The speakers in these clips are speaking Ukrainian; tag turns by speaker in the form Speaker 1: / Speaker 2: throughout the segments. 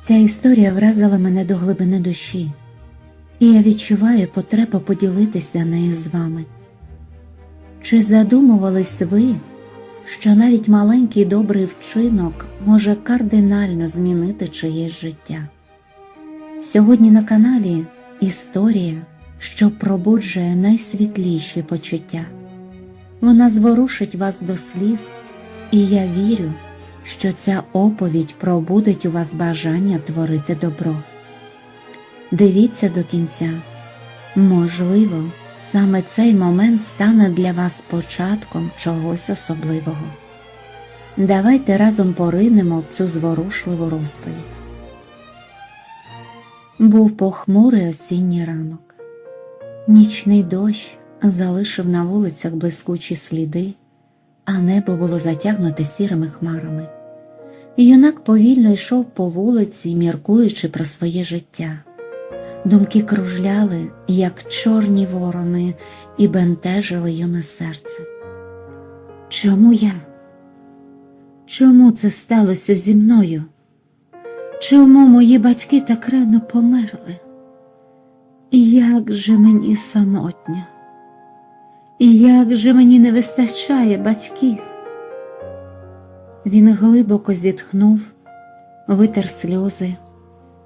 Speaker 1: Ця історія вразила мене до глибини душі, і я відчуваю потребу поділитися нею з вами. Чи задумувались ви, що навіть маленький добрий вчинок може кардинально змінити чиєсь життя? Сьогодні на каналі історія, що пробуджує найсвітліші почуття. Вона зворушить вас до сліз, і я вірю, що ця оповідь пробудить у вас бажання творити добро. Дивіться до кінця. Можливо, саме цей момент стане для вас початком чогось особливого. Давайте разом поринемо в цю зворушливу розповідь. Був похмурий осінній ранок. Нічний дощ залишив на вулицях блискучі сліди, а небо було затягнуте сірими хмарами. Юнак повільно йшов по вулиці, міркуючи про своє життя. Думки кружляли, як чорні ворони, і бентежили юне серце. Чому я? Чому це сталося зі мною? Чому мої батьки так рано померли? Як же мені самотньо? Як же мені не вистачає батьків? Він глибоко зітхнув, витер сльози,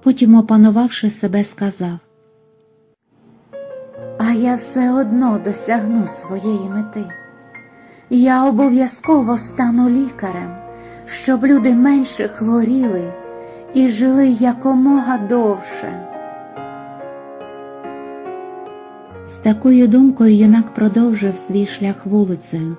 Speaker 1: потім, опанувавши себе, сказав А я все одно досягну своєї мети. Я обов'язково стану лікарем, щоб люди менше хворіли і жили якомога довше. З такою думкою юнак продовжив свій шлях вулицею,